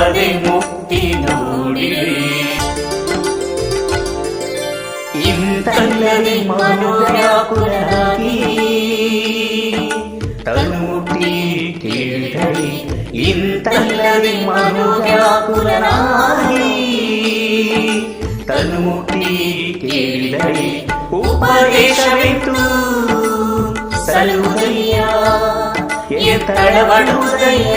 ಅದೇ ಮುಕ್ತಿ ನೋಡಿರಿ ಇಂತಲ್ಲದೆ ಮನೋವ್ಯಾಕುಲರಾಗಿ ತನ್ನುಟಿ ಕೇಳಿದಳಿ ಇಂತಲ್ಲದೆ ಮನೋವ್ಯಾಕುಲನಾಗಿ ತನ್ನುಟಿ ಕೇಳಿದಳಿ ಉಪದೇಶವಿತ್ತು ಸಲುದಯ್ಯ ಎತ್ತಳವಡುವುದಯ್ಯ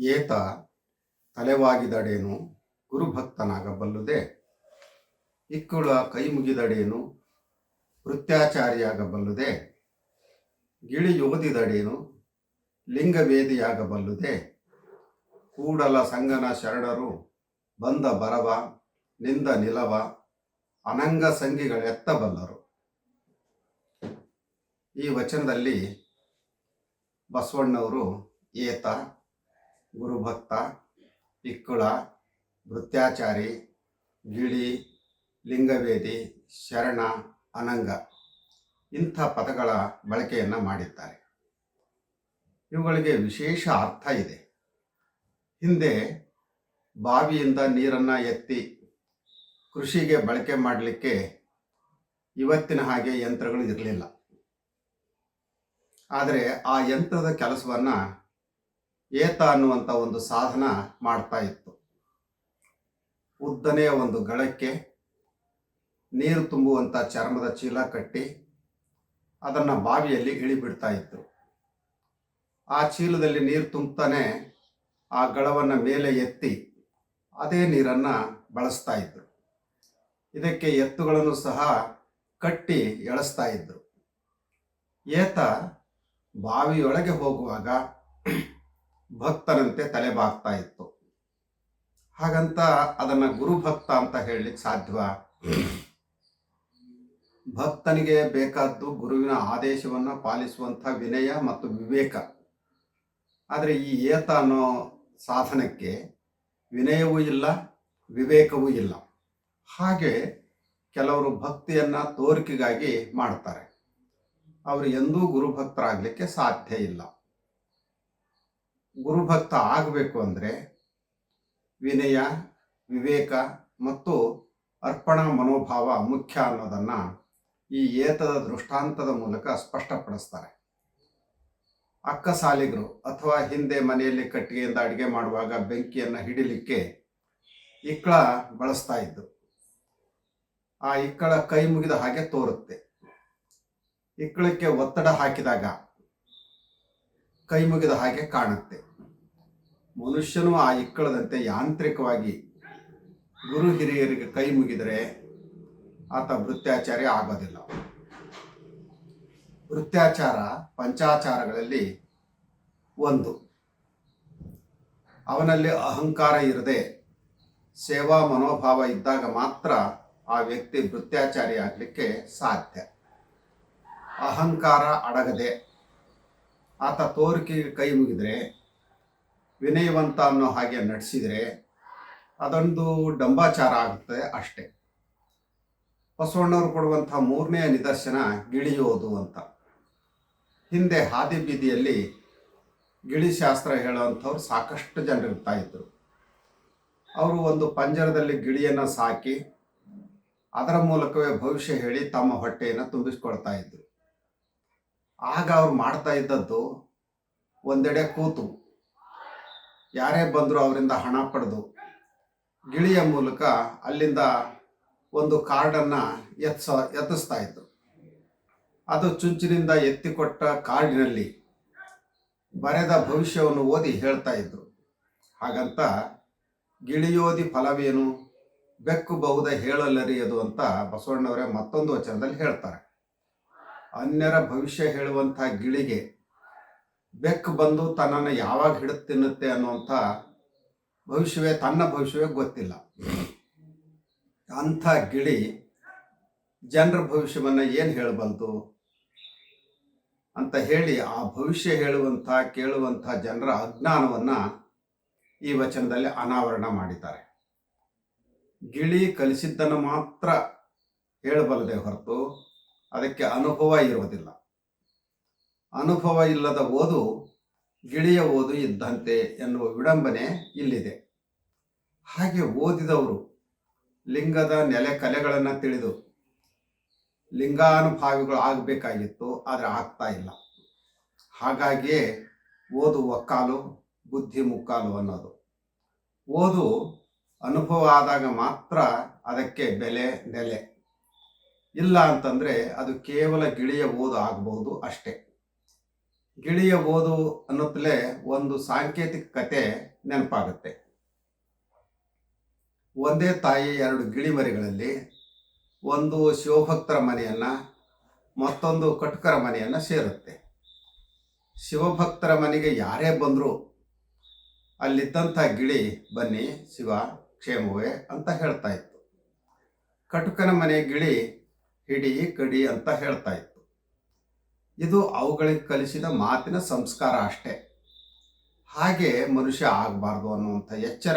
ಏತ ತಲೆವಾಗಿದಡೇನು ಗುರುಭಕ್ತನಾಗಬಲ್ಲುದೆ? ಇಕ್ಕುಳ ಕೈ ಮುಗಿದಡೇನು ವೃತ್ಯಾಚಾರಿಯಾಗಬಲ್ಲುದೆ? ಗಿಳಿ ಓದಿದಡೇನು ಲಿಂಗವೇದಿಯಾಗಬಲ್ಲುದೆ? ಕೂಡಲ ಸಂಗನ ಶರಣರು ಬಂದ ಬರವ, ನಿಂದ ನಿಲವ, ಅನಂಗ ಸಂಗಿಗಳೆತ್ತಬಲ್ಲರು ಈ ವಚನದಲ್ಲಿ ಬಸವಣ್ಣವರು ಏತ ಗುರುಭಕ್ತ ಪಿಕ್ಕುಳ ಭೃತ್ಯಾಚಾರಿ ಗಿಳಿ, ಲಿಂಗವೇದಿ, ಶರಣ, ಅನಂಗ ಇಂಥ ಪದಗಳ ಬಳಕೆಯನ್ನು ಮಾಡಿದ್ದಾರೆ. ಇವುಗಳಿಗೆ ವಿಶೇಷ ಅರ್ಥ ಇದೆ. ಹಿಂದೆ ಬಾವಿಯಿಂದ ನೀರನ್ನು ಎತ್ತಿ ಕೃಷಿಗೆ ಬಳಕೆ ಮಾಡಲಿಕ್ಕೆ ಇವತ್ತಿನ ಹಾಗೆ ಯಂತ್ರಗಳು ಇರಲಿಲ್ಲ. ಆದರೆ ಆ ಯಂತ್ರದ ಕೆಲಸವನ್ನು ಏತ ಅನ್ನುವಂಥ ಒಂದು ಸಾಧನ ಮಾಡ್ತಾ ಇತ್ತು. ಉದ್ದನೆಯ ಒಂದು ಗಳಕ್ಕೆ ನೀರು ತುಂಬುವಂಥ ಚರ್ಮದ ಚೀಲ ಕಟ್ಟಿ ಅದನ್ನು ಬಾವಿಯಲ್ಲಿ ಇಳಿಬಿಡ್ತಾ ಇತ್ತು ಆ ಚೀಲದಲ್ಲಿ ನೀರು ತುಂಬತಾನೆ ಆ ಗಳವನ್ನು ಮೇಲೆ ಎತ್ತಿ ಅದೇ ನೀರನ್ನು ಬಳಸ್ತಾ ಇದ್ರು. ಇದಕ್ಕೆ ಎತ್ತುಗಳನ್ನು ಸಹ ಕಟ್ಟಿ ಎಳೆಸ್ತಾ ಇದ್ರು. ಏತ ಬಾವಿಯೊಳಗೆ ಹೋಗುವಾಗ ಭಕ್ತನಂತೆ ತಲೆ ಬಾಗ್ತಾ ಇತ್ತು. ಹಾಗಂತ ಅದನ್ನ ಗುರುಭಕ್ತ ಅಂತ ಹೇಳಲಿಕ್ಕೆ ಸಾಧ್ಯವ ಭಕ್ತನಿಗೆ ಬೇಕಾದ್ದು ಗುರುವಿನ ಆದೇಶವನ್ನು ಪಾಲಿಸುವಂಥ ವಿನಯ ಮತ್ತು ವಿವೇಕ. ಆದರೆ ಈ ಏತ ಅನ್ನೋ ಸಾಧನಕ್ಕೆ ವಿನಯವೂ ಇಲ್ಲ, ವಿವೇಕವೂ ಇಲ್ಲ. ಹಾಗೆ ಕೆಲವರು ಭಕ್ತಿಯನ್ನು ತೋರಿಕೆಗಾಗಿ ಮಾಡ್ತಾರೆ. ಅವರು ಎಂದೂ ಗುರುಭಕ್ತರಾಗಲಿಕ್ಕೆ ಸಾಧ್ಯ ಇಲ್ಲ. ಗುರುಭಕ್ತ ಆಗಬೇಕು ಅಂದರೆ ವಿನಯ, ವಿವೇಕ ಮತ್ತು ಅರ್ಪಣಾ ಮನೋಭಾವ ಮುಖ್ಯ ಅನ್ನೋದನ್ನು ಈ ಏತದ ದೃಷ್ಟಾಂತದ ಮೂಲಕ ಸ್ಪಷ್ಟಪಡಿಸ್ತಾರೆ. ಅಕ್ಕ ಸಾಲಿಗರು ಅಥವಾ ಹಿಂದೆ ಮನೆಯಲ್ಲಿ ಕಟ್ಟಿಗೆಯಿಂದ ಅಡುಗೆ ಮಾಡುವಾಗ ಬೆಂಕಿಯನ್ನು ಹಿಡಿಲಿಕ್ಕೆ ಇಕ್ಕಳ ಬಳಸ್ತಾ ಇದ್ದು, ಆ ಇಕ್ಕಳ ಕೈ ಮುಗಿದ ಹಾಗೆ ತೋರುತ್ತೆ. ಇಕ್ಕಳಕ್ಕೆ ಒತ್ತಡ ಹಾಕಿದಾಗ ಕೈ ಮುಗಿದ ಹಾಗೆ ಕಾಣುತ್ತೆ. ಮನುಷ್ಯನು ಆ ಇಕ್ಕಳದಂತೆ ಯಾಂತ್ರಿಕವಾಗಿ ಗುರು ಹಿರಿಯರಿಗೆ ಕೈ ಮುಗಿದರೆ ಆತ ವೃತ್ತಾಚಾರ್ಯ ಆಗೋದಿಲ್ಲ. ವೃತ್ಯಾಚಾರ ಪಂಚಾಚಾರಗಳಲ್ಲಿ ಒಂದು. ಅವನಲ್ಲಿ ಅಹಂಕಾರ ಇರದೆ ಸೇವಾ ಮನೋಭಾವ ಇದ್ದಾಗ ಮಾತ್ರ ಆ ವ್ಯಕ್ತಿ ವೃತ್ಯಾಚಾರಿ ಆಗಲಿಕ್ಕೆ ಸಾಧ್ಯ. ಅಹಂಕಾರ ಅಡಗದೆ ಆತ ತೋರಿಕೆಗೆ ಕೈ ಮುಗಿದರೆ, ವಿನಯವಂತ ಅನ್ನೋ ಹಾಗೆ ನಡೆಸಿದರೆ ಅದೊಂದು ಡಂಬಾಚಾರ ಆಗುತ್ತೆ ಅಷ್ಟೇ. ಬಸವಣ್ಣವರು ಕೊಡುವಂಥ ಮೂರನೆಯ ನಿದರ್ಶನ ಗಿಳಿಯೋದು ಅಂತ. ಹಿಂದೆ ಹಾದಿ ಬೀದಿಯಲ್ಲಿ ಗಿಳಿಶಾಸ್ತ್ರ ಹೇಳುವಂಥವ್ರು ಸಾಕಷ್ಟು ಜನರಿರ್ತಾ ಇರ್ತಾ ಇದ್ರು. ಅವರು ಒಂದು ಪಂಜರದಲ್ಲಿ ಗಿಳಿಯನ್ನು ಸಾಕಿ, ಅದರ ಮೂಲಕವೇ ಭವಿಷ್ಯ ಹೇಳಿ ತಮ್ಮ ಹೊಟ್ಟೆಯನ್ನು ತುಂಬಿಸ್ಕೊಳ್ತಾ ಇದ್ರು. ಆಗ ಅವ್ರು ಮಾಡ್ತಾ ಇದ್ದದ್ದು ಒಂದೆಡೆ ಕೂತು. ಯಾರೇ ಬಂದರೂ ಅವರಿಂದ ಹಣ ಪಡೆದು ಗಿಳಿಯ ಮೂಲಕ ಅಲ್ಲಿಂದ ಒಂದು ಕಾರ್ಡನ್ನು ಎತ್ಸ, ಎತ್ತಿಸ್ತಾ ಇದ್ದರು ಅದು ಚುಂಚಿನಿಂದ ಎತ್ತಿಕೊಟ್ಟ ಕಾರ್ಡಿನಲ್ಲಿ ಬರೆದ ಭವಿಷ್ಯವನ್ನು ಓದಿ ಹೇಳ್ತಾ ಇದ್ರು. ಹಾಗಂತ ಗಿಳಿಯೋದಿ ಫಲವೇನು? ಬೆಕ್ಕು ಬಹುದ ಹೇಳಲರಿಯದು ಅಂತ ಬಸವಣ್ಣವರೇ ಮತ್ತೊಂದು ವಚನದಲ್ಲಿ ಹೇಳ್ತಾರೆ. ಅನ್ಯರ ಭವಿಷ್ಯ ಹೇಳುವಂಥ ಗಿಳಿಗೆ ಬೆಕ್ಕು ಬಂದು ತನ್ನನ್ನು ಯಾವಾಗ ಹಿಡಿದು ತಿನ್ನುತ್ತೆ ಅನ್ನುವಂಥ ಭವಿಷ್ಯವೇ, ತನ್ನ ಭವಿಷ್ಯವೇ ಗೊತ್ತಿಲ್ಲ. ಅಂಥ ಗಿಳಿ ಜನರ ಭವಿಷ್ಯವನ್ನು ಏನು ಹೇಳಬಲ್ದು ಅಂತ ಹೇಳಿ ಆ ಭವಿಷ್ಯ ಹೇಳುವಂಥ, ಕೇಳುವಂಥ ಜನರ ಅಜ್ಞಾನವನ್ನು ಈ ವಚನದಲ್ಲಿ ಅನಾವರಣ ಮಾಡಿದ್ದಾರೆ. ಗಿಳಿ ಕಲಿಸಿದ್ದನ್ನು ಮಾತ್ರ ಹೇಳಬಲ್ಲದೆ ಹೊರತು ಅದಕ್ಕೆ ಅನುಭವ ಇರುವುದಿಲ್ಲ. ಅನುಭವ ಇಲ್ಲದ ಓದು ಗಿಳಿಯ ಓದು ಇದ್ದಂತೆ ಎನ್ನುವ ವಿಡಂಬನೆ ಇಲ್ಲಿದೆ. ಹಾಗೆ ಓದಿದವರು ಲಿಂಗದ ನೆಲೆ ಕಲೆಗಳನ್ನು ತಿಳಿದು ಲಿಂಗಾನುಭಾವಿಗಳು ಆಗಬೇಕಾಗಿತ್ತು, ಆದರೆ ಆಗ್ತಾ ಇಲ್ಲ. ಹಾಗಾಗಿಯೇ ಓದು ಒಕ್ಕಾಲು ಬುದ್ಧಿ ಮುಕ್ಕಾಲು ಅನ್ನೋದು. ಓದು ಅನುಭವ ಆದಾಗ ಮಾತ್ರ ಅದಕ್ಕೆ ಬೆಲೆ ನೆಲೆ. ಇಲ್ಲ ಅಂತಂದರೆ ಅದು ಕೇವಲ ಗಿಳಿಯ ಓದು ಆಗಬಹುದು ಅಷ್ಟೇ. ಗಿಳಿಯ ಓದು ಅನ್ನೋತ್ಲೇ ಒಂದು ಸಾಂಕೇತಿಕ ಕತೆ ನೆನಪಾಗುತ್ತೆ. ಒಂದೇ ತಾಯಿ ಎರಡು ಗಿಳಿ ಮರಿಗಳಲ್ಲಿ ಒಂದು ಶಿವಭಕ್ತರ ಮನೆಯನ್ನು ಮತ್ತೊಂದು ಕಟುಕರ ಮನೆಯನ್ನು ಸೇರುತ್ತೆ. ಶಿವಭಕ್ತರ ಮನೆಗೆ ಯಾರೇ ಬಂದರೂ ಅಲ್ಲಿದ್ದಂಥ ಗಿಳಿ ಬನ್ನಿ ಶಿವ ಕ್ಷೇಮವೇ ಅಂತ ಹೇಳ್ತಾ ಇತ್ತು. ಕಟುಕನ ಮನೆ ಗಿಳಿ ಹಿಡಿ ಕಡಿ ಅಂತ ಹೇಳ್ತಾ ಇತ್ತು. ಇದು ಅವುಗಳಿಗೆ ಕಲಿಸಿದ ಮಾತಿನ ಸಂಸ್ಕಾರ ಅಷ್ಟೇ. ಹಾಗೆ ಮನುಷ್ಯ ಆಗಬಾರ್ದು ಅನ್ನುವಂಥ ಎಚ್ಚರ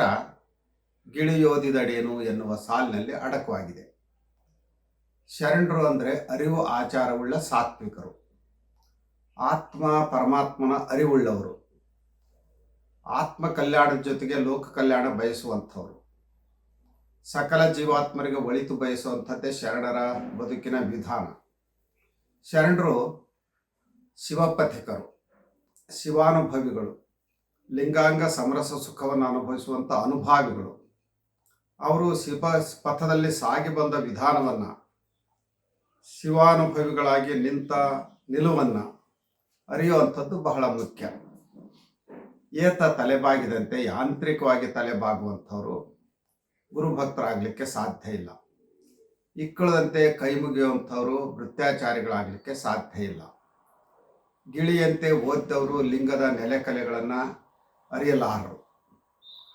ಗಿಳಿಯೋದಿದಡೇನು ಎನ್ನುವ ಸಾಲಿನಲ್ಲಿ ಅಡಕವಾಗಿದೆ. ಶರಣರು ಅಂದರೆ ಅರಿವು ಆಚಾರವುಳ್ಳ ಸಾತ್ವಿಕರು. ಆತ್ಮ ಪರಮಾತ್ಮನ ಅರಿವುಳ್ಳವರು. ಆತ್ಮ ಕಲ್ಯಾಣದ ಜೊತೆಗೆ ಲೋಕ ಕಲ್ಯಾಣ ಬಯಸುವಂಥವ್ರು. ಸಕಲ ಜೀವಾತ್ಮರಿಗೆ ಒಳಿತು ಬಯಸುವಂಥದ್ದೇ ಶರಣರ ಬದುಕಿನ ವಿಧಾನ. ಶರಣರು ಶಿವಪಥಿಕರು, ಶಿವಾನುಭವಿಗಳು, ಲಿಂಗಾಂಗ ಸಮರಸ ಸುಖವನ್ನು ಅನುಭವಿಸುವಂಥ ಅನುಭಾವಿಗಳು. ಅವರು ಶಿವ ಪಥದಲ್ಲಿ ಸಾಗಿ ಬಂದ ವಿಧಾನವನ್ನು, ಶಿವಾನುಭವಿಗಳಾಗಿ ನಿಂತ ನಿಲುವನ್ನು ಅರಿಯುವಂಥದ್ದು ಬಹಳ ಮುಖ್ಯ. ಏತ ತಲೆಬಾಗಿದಂತೆ ಯಾಂತ್ರಿಕವಾಗಿ ತಲೆಬಾಗುವಂಥವರು ಗುರುಭಕ್ತರಾಗಲಿಕ್ಕೆ ಸಾಧ್ಯ ಇಲ್ಲ. ಇಕ್ಕಳದಂತೆ ಕೈ ಮುಗಿಯುವಂಥವರು ವೃತ್ಯಾಚಾರಿಗಳಾಗಲಿಕ್ಕೆ ಸಾಧ್ಯ ಇಲ್ಲ. ಗಿಳಿಯಂತೆ ಓದ್ದವರು ಲಿಂಗದ ನೆಲೆಕಲೆಗಳನ್ನು ಅರಿಯಲಾರರು.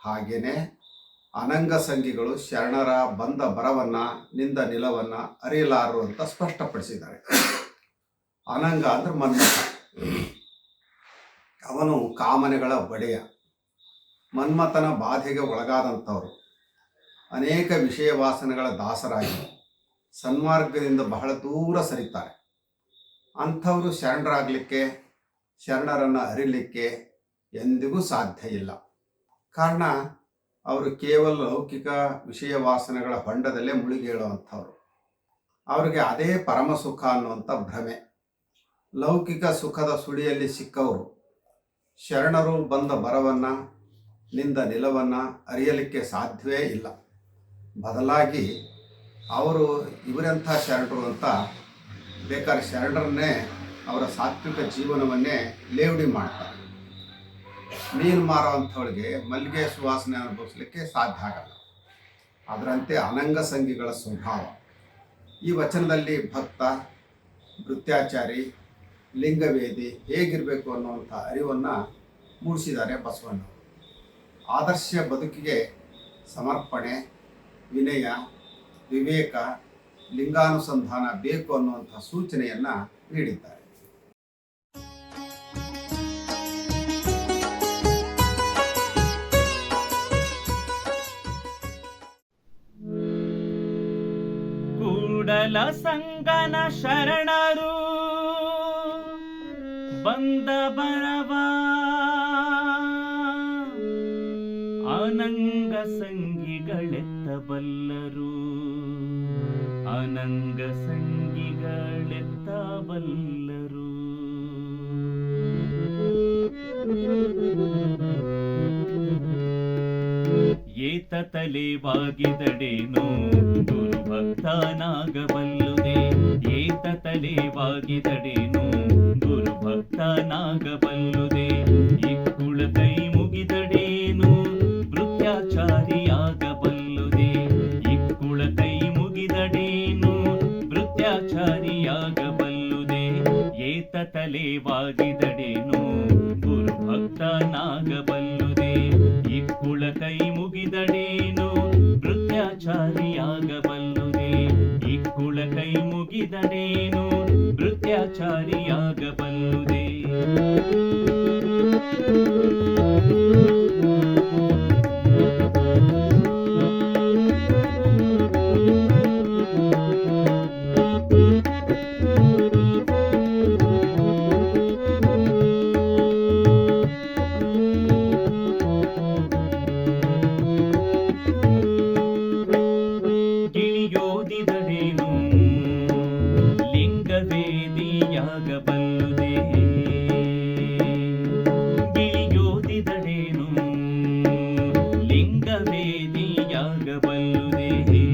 ಹಾಗೆಯೇ ಅನಂಗ ಸಂಗಿಗಳು ಶರಣರ ಬಂದ ಬರವನ್ನ, ನಿಂದ ನಿಲವನ್ನ ಅರಿಯಲಾರರು ಅಂತ ಸ್ಪಷ್ಟಪಡಿಸಿದ್ದಾರೆ. ಅನಂಗ ಅಂದ್ರೆ ಮನ್ಮಥ. ಅವನು ಕಾಮನೆಗಳ ಒಡೆಯ. ಮನ್ಮಥನ ಬಾಧೆಗೆ ಒಳಗಾದಂಥವರು. ಅನೇಕ ವಿಷಯ ವಾಸನೆಗಳ ದಾಸರಾಗಿ ಸನ್ಮಾರ್ಗದಿಂದ ಬಹಳ ದೂರ ಸರಿತಾರೆ. ಅಂಥವರು ಶರಣರಾಗಲಿಕ್ಕೆ, ಶರಣರನ್ನು ಅರಿಲಿಕ್ಕೆ ಎಂದಿಗೂ ಸಾಧ್ಯ ಇಲ್ಲ. ಕಾರಣ, ಅವರು ಕೇವಲ ಲೌಕಿಕ ವಿಷಯ ವಾಸನೆಗಳ ಹೊಂಡದಲ್ಲೇ ಮುಳುಗಿ ಹೇಳುವಂಥವ್ರು ಅವರಿಗೆ ಅದೇ ಪರಮ ಸುಖ ಅನ್ನುವಂಥ ಭ್ರಮೆ. ಲೌಕಿಕ ಸುಖದ ಸುಳಿಯಲ್ಲಿ ಸಿಕ್ಕವರು ಶರಣರು ಬಂದ ಬರವನ್ನು, ನಿಂದ ನಿಲವನ್ನು ಅರಿಯಲಿಕ್ಕೆ ಸಾಧ್ಯವೇ ಇಲ್ಲ. ಬದಲಾಗಿ ಅವರು ಇವರೆಂಥ ಶರಣರು ಅಂತ ಬೇಕಾದ್ರೆ ಶರಣರನ್ನೇ ಅವರ ಸಾತ್ವಿಕ ಜೀವನವನ್ನೇ ಲೇವಡಿ ಮಾಡ್ತಾರೆ. ನೀರು ಮಾರುವಂಥವಳಿಗೆ ಮಲ್ಲಿಗೆ ಸುವಾಸನೆ ಅನುಭವಿಸ್ಲಿಕ್ಕೆ ಸಾಧ್ಯ ಆಗಲ್ಲ. ಅದರಂತೆ ಅನಂಗ ಸಂಘಿಗಳ ಸ್ವಭಾವ. ಈ ವಚನದಲ್ಲಿ ಭಕ್ತ ನೃತ್ಯಾಚಾರಿ ಲಿಂಗವೇದಿ ಹೇಗಿರಬೇಕು ಅನ್ನುವಂಥ ಅರಿವನ್ನು ಮೂಡಿಸಿದ್ದಾರೆ ಬಸವಣ್ಣವರು. ಆದರ್ಶ ಬದುಕಿಗೆ ಸಮರ್ಪಣೆ ವಿನಯ ವಿವೇಕ ಲಿಂಗಾನುಸಂಧಾನ ಬೇಕು ಅನ್ನುವಂಥ ಸೂಚನೆಯನ್ನ ನೀಡಿದ್ದಾರೆ. ಕೂಡಲ ಸಂಗನ ಶರಣರು ಬಂದ ಬರವ. ಅನಂಗ ಸಂಗಿಗಳೆತ್ತಬಲ್ಲರು ಅನಂಗ ಸಂಗಿಗಳೆತ್ತಬಲ್ಲರು ಏತ ತಲೆವಾಗಿದಡೇನು ಗುರು ಭಕ್ತನಾಗಬಲ್ಲುದೆ ಏತ ತಲೆವಾಗಿದಡೇನು ಗುರು ಭೃತ್ಯಾಚಾರಿಯಾಗಬಲ್ಲುದೆ ಏತ ತಲೆವಾಗಿದಡೇನು ಗುರು ಭಕ್ತನಾಗಬಲ್ಲುದೆ ಇಕ್ಕುಳ ಕೈ ಮುಗಿದಡೇನು ಭೃತ್ಯಾಚಾರಿಯಾಗಬಲ್ಲುದೆ. ಇಕ್ಕುಳ ಕೈ ಮುಗಿದಡೇನು ಭೃತ್ಯಾಚಾರಿಯಾಗಬಲ್ಲುದೆ. ಲಿಂಗವೇದಿಯಾಗಬಲ್ಲುದೆ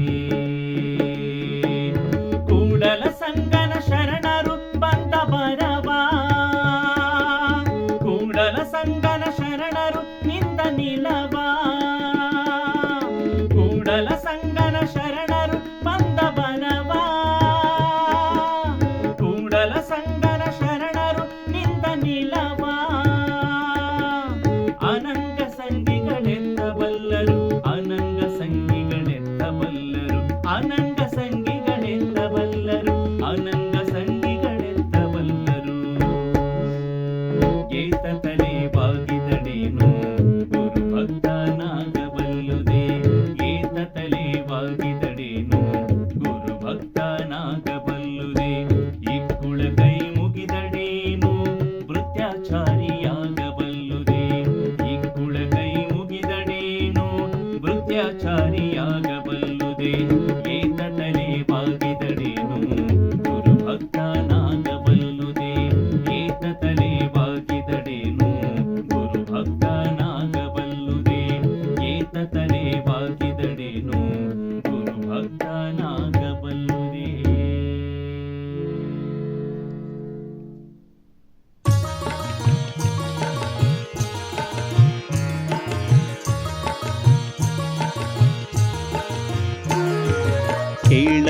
ಭೃತ್ಯಾಚಾರಿಯಾಗಬಲ್ಲುದೆ